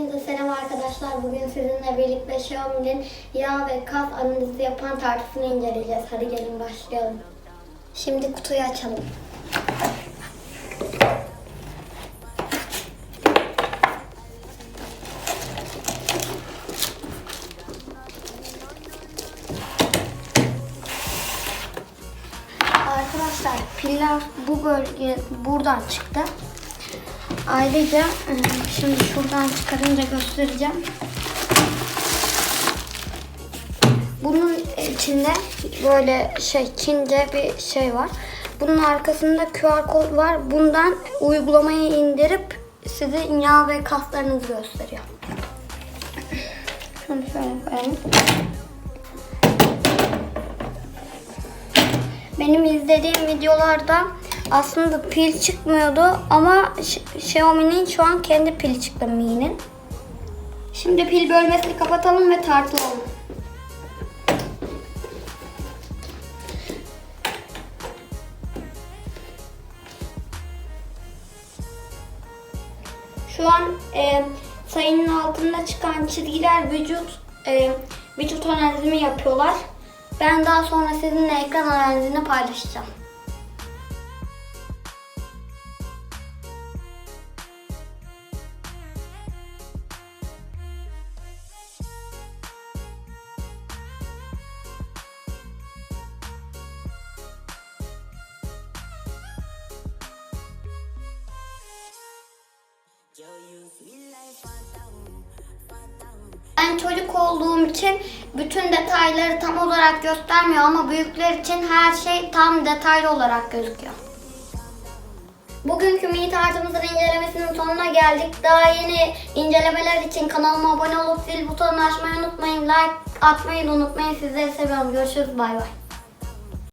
Hepinize selam arkadaşlar. Bugün sizinle birlikte Xiaomi'nin yağ ve kas analizi yapan tartısını inceleyeceğiz. Hadi gelin başlayalım. Şimdi kutuyu açalım. Arkadaşlar piller bu bölge buradan çıktı. Ayrıca e, şimdi şuradan çıkarınca göstereceğim. Bunun içinde böyle şey Çince bir şey var. Bunun arkasında QR kod var. Bundan uygulamayı indirip size yağ ve kaslarınızı gösteriyor. Şunu şöyle koyalım. Benim izlediğim videolarda aslında pil çıkmıyordu ama Xiaomi'nin şu an kendi pili çıktı Mi'nin. Şimdi pil bölmesini kapatalım ve tartılalım. Şu an e, sayının altında çıkan çizgiler vücut e, vücut analizimi yapıyorlar. Ben daha sonra sizinle ekran analizini paylaşacağım. Ben çocuk olduğum için bütün detayları tam olarak göstermiyor ama büyükler için her şey tam detaylı olarak gözüküyor. Bugünkü mini tartımızın incelemesinin sonuna geldik. Daha yeni incelemeler için kanalıma abone olup zil butonunu açmayı unutmayın. Like atmayı unutmayın. Sizleri seviyorum. Görüşürüz. Bay bay.